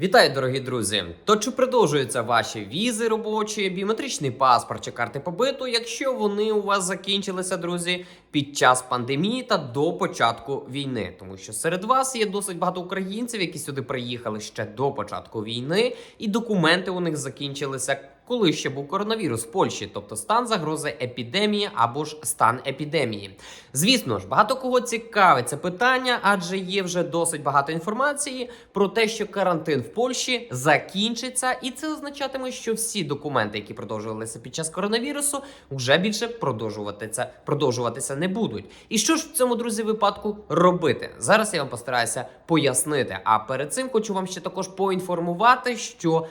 Вітаю, дорогі друзі! То чи продовжуються ваші візи робочі, біометричний паспорт чи карти побиту, якщо вони у вас закінчилися, друзі, під час пандемії та до початку війни? Тому що серед вас є досить багато українців, які сюди приїхали ще до початку війни, і документи у них закінчилися. Коли ще був коронавірус в Польщі, тобто стан загрози епідемії або ж стан епідемії. Звісно ж, багато кого цікавить це питання, адже є вже досить багато інформації про те, що карантин в Польщі закінчиться, і це означатиме, що всі документи, які продовжувалися під час коронавірусу, вже більше продовжуватися, продовжуватися не будуть. І що ж в цьому друзі випадку робити? Зараз я вам постараюся пояснити. А перед цим хочу вам ще також поінформувати, що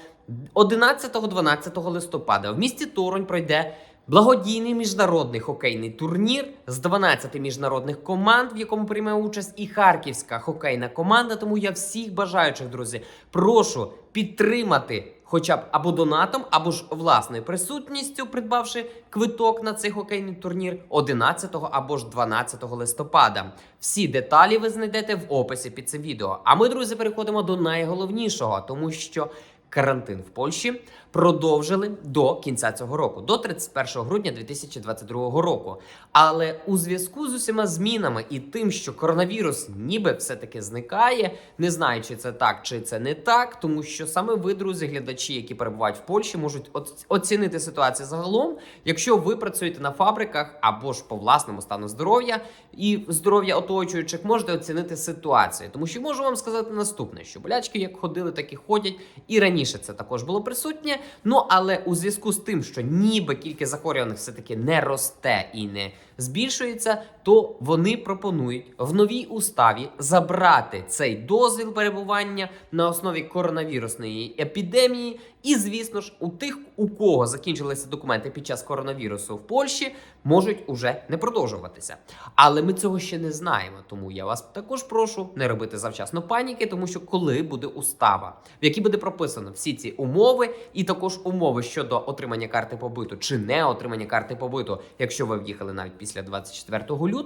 11-12 листопада в місті Торонь пройде благодійний міжнародний хокейний турнір з 12 міжнародних команд, в якому прийме участь і харківська хокейна команда. Тому я всіх бажаючих, друзі, прошу підтримати. Хоча б або донатом, або ж власною присутністю, придбавши квиток на цей хокейний турнір 11 або ж 12 листопада. Всі деталі ви знайдете в описі під цим відео. А ми, друзі, переходимо до найголовнішого, тому що карантин в Польщі продовжили до кінця цього року, до 31 грудня 2022 року. Але у зв'язку з усіма змінами і тим, що коронавірус ніби все-таки зникає, не знаю, чи це так, чи це не так, тому що саме ви, друзі, глядачі, які перебувають в Польщі, можуть оцінити ситуацію загалом, якщо ви працюєте на фабриках або ж по власному стану здоров'я і здоров'я оточуючих, можете оцінити ситуацію. Тому що можу вам сказати наступне: що болячки як ходили, так і ходять, і раніше це також було присутнє. Ну але у зв'язку з тим, що ніби кількість захворюваних все таки не росте і не збільшується, то вони пропонують в новій уставі забрати цей дозвіл перебування на основі коронавірусної епідемії. І, звісно ж, у тих, у кого закінчилися документи під час коронавірусу в Польщі, можуть уже не продовжуватися. Але ми цього ще не знаємо. Тому я вас також прошу не робити завчасно паніки, тому що коли буде устава, в якій буде прописано всі ці умови, і також умови щодо отримання карти побиту чи не отримання карти побиту, якщо ви в'їхали навіть після 24 лютого.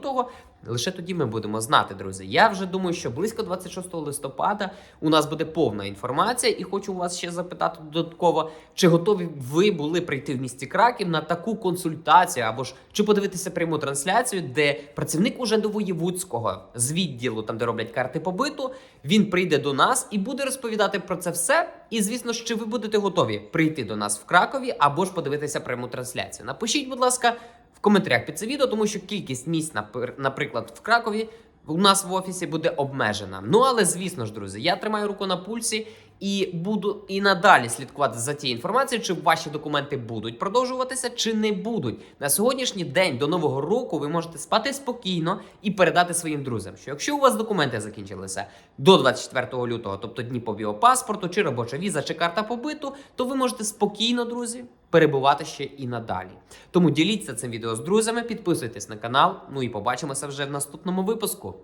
Лише тоді ми будемо знати, друзі. Я вже думаю, що близько 26 листопада у нас буде повна інформація, і хочу вас ще запитати додатково, чи готові ви були прийти в місті Краків на таку консультацію, або ж чи подивитися пряму трансляцію, де працівник уже воєвудського з відділу, там де роблять карти побиту, він прийде до нас і буде розповідати про це все. І звісно, чи ви будете готові прийти до нас в Кракові або ж подивитися пряму трансляцію. Напишіть, будь ласка, коментарях під це відео, тому що кількість місць, напр- наприклад, в Кракові у нас в офісі буде обмежена. Ну але звісно ж, друзі, я тримаю руку на пульсі і буду і надалі слідкувати за тією інформацією, чи ваші документи будуть продовжуватися, чи не будуть. На сьогоднішній день до нового року ви можете спати спокійно і передати своїм друзям, що якщо у вас документи закінчилися до 24 лютого, тобто дні по біопаспорту, чи робоча віза, чи карта побиту, то ви можете спокійно, друзі. Перебувати ще і надалі. Тому діліться цим відео з друзями, підписуйтесь на канал. Ну і побачимося вже в наступному випуску.